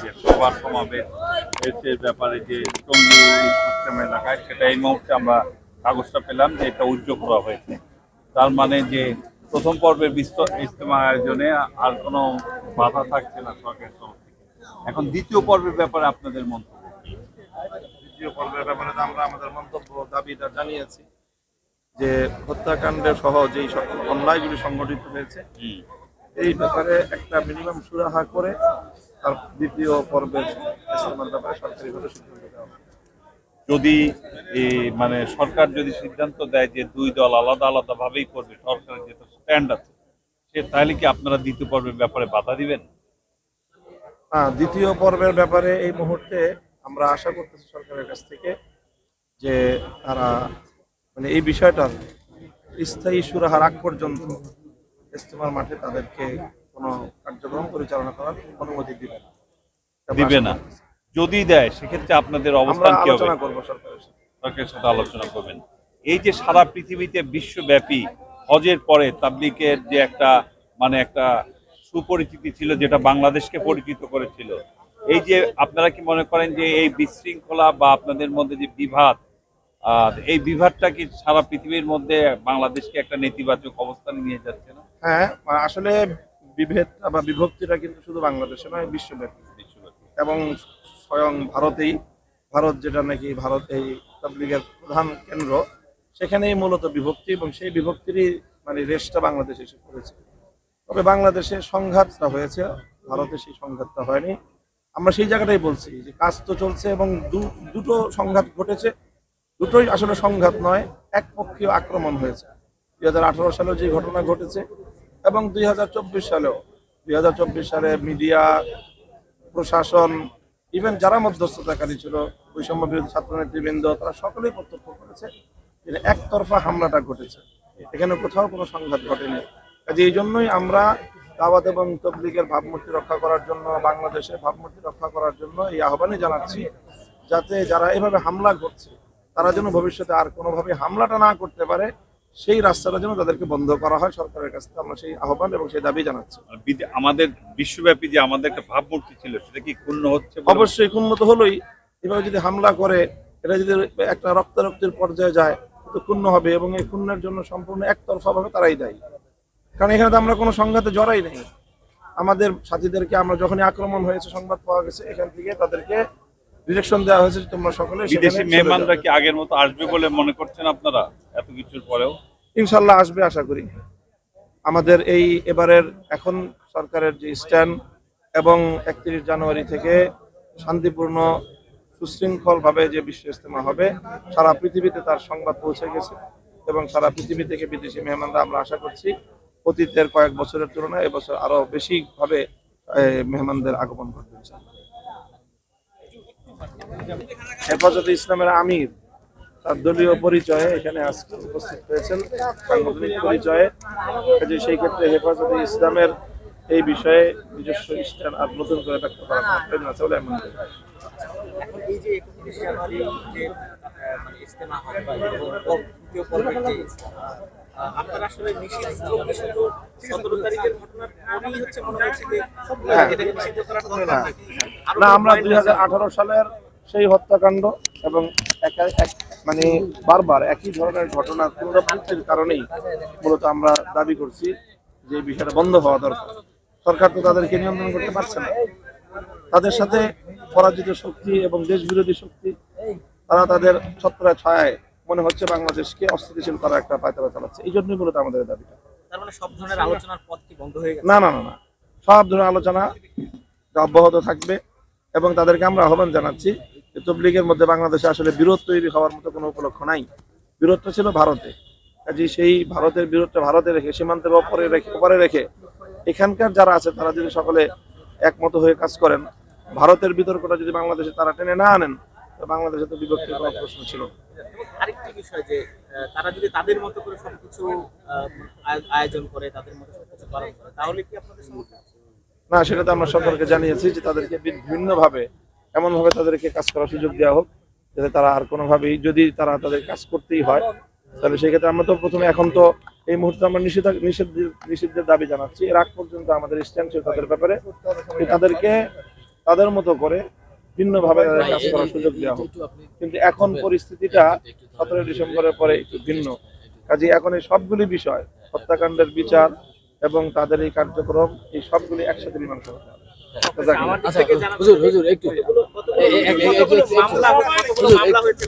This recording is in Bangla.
যে সবার সমাবেশ ব্যাপারে যে টঙ্গী সিস্টেম এলাকায় সেটা এই মুহূর্তে আমরা কাগজটা পেলাম যে এটা উদ্যোগ করা হয়েছে। তার মানে যে প্রথম পর্বের বিস্তর ইজতেমা আয়োজনে আর কোনো বাধা থাকছে না সরকারের তরফ থেকে। এখন দ্বিতীয় পর্বের ব্যাপারে আপনাদের মন্তব্য দ্বিতীয় পর্বের ব্যাপারে আমরা আমাদের মন্তব্য দাবিটা জানিয়েছি যে হত্যাকাণ্ডে সহ যেই সকল অন্যায়গুলি সংগঠিত হয়েছে এই ব্যাপারে একটা মিনিমাম সুরাহা করে তার দ্বিতীয় পর্বের ব্যাপারে সরকারিভাবে সিদ্ধান্ত দেওয়া যদি এই মানে সরকার যদি সিদ্ধান্ত দেয় যে দুই দল আলাদা আলাদা ভাবেই করবে সরকারের যেটা স্ট্যান্ড আছে সে তাহলে কি আপনারা দ্বিতীয় পর্বের ব্যাপারে বাধা দিবেন? হ্যাঁ দ্বিতীয় পর্বের ব্যাপারে এই মুহূর্তে আমরা আশা করতেছি সরকারের কাছ থেকে যে তারা মানে এই বিষয়টা স্থায়ী সুরাহার আগ পর্যন্ত ইস্তেমার মাঠে তাদেরকে কোনো কার্যক্রম পরিচালনা করার অনুমতি দিবে না। দিবে না। যদি দেয় সেক্ষেত্রে আপনাদের অবস্থান কি হবে? সরকারের সাথে। আলোচনা করবেন। এই যে সারা পৃথিবীতে বিশ্বব্যাপী হজের পরে তাবলিকের যে একটা মানে একটা সুপরিচিতি ছিল যেটা বাংলাদেশকে পরিচিত করেছিল এই যে আপনারা কি মনে করেন যে এই বিশৃঙ্খলা বা আপনাদের মধ্যে যে বিভাদ এই বিভাদটা কি সারা পৃথিবীর মধ্যে বাংলাদেশকে একটা নেতিবাচক অবস্থানে নিয়ে যাচ্ছে না? হ্যাঁ মানে আসলে বিভেদটা বা বিভক্তিটা কিন্তু শুধু বাংলাদেশে নয়, বিশ্বব্যাপী। এবং স্বয়ং ভারতেই, ভারত যেটা নাকি ভারত এই তাবলিগের প্রধান কেন্দ্র, সেখানেই মূলত বিভক্তি এবং সেই বিভক্তিরই মানে রেশটা বাংলাদেশে এসে পড়েছে। তবে বাংলাদেশে সংঘাতটা হয়েছে, ভারতে সেই সংঘাতটা হয়নি। আমরা সেই জায়গাটাই বলছি যে কাজ তো চলছে এবং দু- দুটো সংঘাত ঘটেছে। দুটোই আসলে সংঘাত নয়, একপক্ষীয় আক্রমণ হয়েছে। আঠারো সালেও যে ঘটনা ঘটেছে এবং দুই হাজার চব্বিশ সালেও, দুই হাজার চব্বিশ সালে মিডিয়া, প্রশাসন ইভেন যারা মধ্যস্থতাকারী ছিল, বৈষম্য বিরোধী ছাত্র নেতৃবৃন্দ তারা সকলেই প্রত্যক্ষ করেছে যে একতরফা হামলাটা ঘটেছে। এখানে কোথাও কোনো সংঘাত ঘটেনি। কাজে এই জন্যই আমরা দাওয়াত এবং তবলিগের ভাবমূর্তি রক্ষা করার জন্য, বাংলাদেশের ভাবমূর্তি রক্ষা করার জন্য এই আহ্বানই জানাচ্ছি, যাতে যারা এভাবে হামলা করছে, তারা যেন ভবিষ্যতে আর কোনোভাবে হামলাটা না করতে পারে সেই রাস্তাটা যেন তাদেরকে বন্ধ করা হয় সরকারের কাছ থেকে। আমরা সেই আহ্বান এবং সেই দাবি জানাচ্ছি। আমাদের বিশ্বব্যাপী যে আমাদের একটা ভাবমূর্তি ছিল সেটা কি ক্ষুণ্ণ হচ্ছে অবশ্যই ক্ষুণ্ণ তো হলোই। এভাবে যদি হামলা করে এটা যদি একটা রক্তারক্তির পর্যায়ে যায় তো ক্ষুণ্ণ হবে এবং এই ক্ষুণ্ণের জন্য সম্পূর্ণ একতরফা ভাবে তারাই দায়ী। কারণ এখানে তো আমরা কোনো সংঘাতে জড়াই নেই। আমাদের সাথীদেরকে আমরা যখনই আক্রমণ হয়েছে সংবাদ পাওয়া গেছে এখান থেকে তাদেরকে ডিরেকশন দেওয়া হয়েছে তোমরা সকলে বিদেশি মেহমানরা কি আগের মতো আসবে বলে মনে করছেন আপনারা এত কিছুর পরেও? ইনশাল্লাহ আসবে আশা করি। আমাদের এই এবারের এখন সরকারের যে স্ট্যান্ড এবং একত্রিশ জানুয়ারি থেকে শান্তিপূর্ণ সুশৃঙ্খলভাবে যে বিশ্ব ইজতেমা হবে সারা পৃথিবীতে তার সংবাদ পৌঁছে গেছে এবং সারা পৃথিবী থেকে বিদেশি মেহমানরা আমরা আশা করছি অতীতের কয়েক বছরের তুলনায় এবছর আরও বেশিভাবে মেহমানদের আগমন ঘটবে। হেফাজতে ইসলামের আমির, তার দলীয় পরিচয়ে এখানে আজকে উপস্থিত হয়েছেন, সাংগঠনিক পরিচয়ে কাজে সেই ক্ষেত্রে হেফাজতে ইসলামের এই বিষয়ে নিজস্ব স্ট্যান্ড আর নতুন করে ব্যাখ্যা করা প্রয়োজন আছে বলে আমি। আপনারা আসলে নিষিদ্ধ শুধু সতেরো তারিখের ঘটনার পরেই হচ্ছে মনে হচ্ছে যে হ্যাঁ। এটাকে নিষিদ্ধ করার দরকার নাকি না আমরা দুই? সালের সেই হত্যাকাণ্ড এবং মানে বারবার একই ধরনের ঘটনার পুনরাবৃত্তির কারণেই মূলত আমরা দাবি করছি যে বিষয়টা বন্ধ হওয়া দরকার সরকার তো তাদেরকে নিয়ন্ত্রণ করতে পারছে না তাদের সাথে পরাজিত শক্তি এবং দেশ বিরোধী শক্তি তারা তাদের ছত্রা ছায় মনে হচ্ছে বাংলাদেশকে অস্থিতিশীল করার একটা পায়তারা চালাচ্ছে। এই জন্যই মূলত আমাদের দাবিটা। মানে না না না না। সব ধরনের আলোচনা অব্যাহত থাকবে এবং তাদেরকে আমরা আহ্বান জানাচ্ছি যে তবলিগের মধ্যে বাংলাদেশে আসলে বিরোধ তৈরি হওয়ার মতো কোনো উপলক্ষ নাই। বিরোধটা ছিল ভারতে। কাজে সেই ভারতের বিরোধটা ভারতে রেখে সীমান্তের ওপরে রেখে ওপরে রেখে এখানকার যারা আছে তারা যদি সকলে একমত হয়ে কাজ করেন ভারতের বিতর্কটা যদি বাংলাদেশে তারা টেনে না আনেন তো বাংলাদেশে তো বিভক্তির কোনো প্রশ্ন ছিল আরেকটি বিষয় যে তারা যদি তাদের মতো করে সবকিছু আয়োজন করে, তাদের মতো সবকিছু পালন করে, তাহলে কি আপনাদের সমস্যা না, সেটা তো আমরা সরকারকে জানিয়েছি যে তাদেরকে বিভিন্নভাবে, এমনভাবে তাদেরকে কাজ করার সুযোগ দেওয়া হোক, যাতে তারা আর কোনোভাবেই, যদি তারা তাদের কাজ করতেই হয়, তাহলে সেক্ষেত্রে আমরা তো প্রথমে এখন তো এই মুহূর্তে আমরা নিষেধ নিষিদ্ধের দাবি জানাচ্ছি। এর আগ পর্যন্ত আমাদের স্ট্যান্ড ছিল তাদের ব্যাপারে। তাদেরকে তাদের মতো করে ভিন্নভাবে তাদের কাজ করার সুযোগ দেওয়া হোক কিন্তু এখন পরিস্থিতিটা সতেরোই ডিসেম্বরের পরে একটু ভিন্ন কাজে এখন এই সবগুলি বিষয় হত্যাকাণ্ডের বিচার এবং তাদের এই কার্যক্রম এই সবগুলি একসাথে মীমাংসা হতে হবে আচ্ছা হুজুর একটু মামলা হয়েছে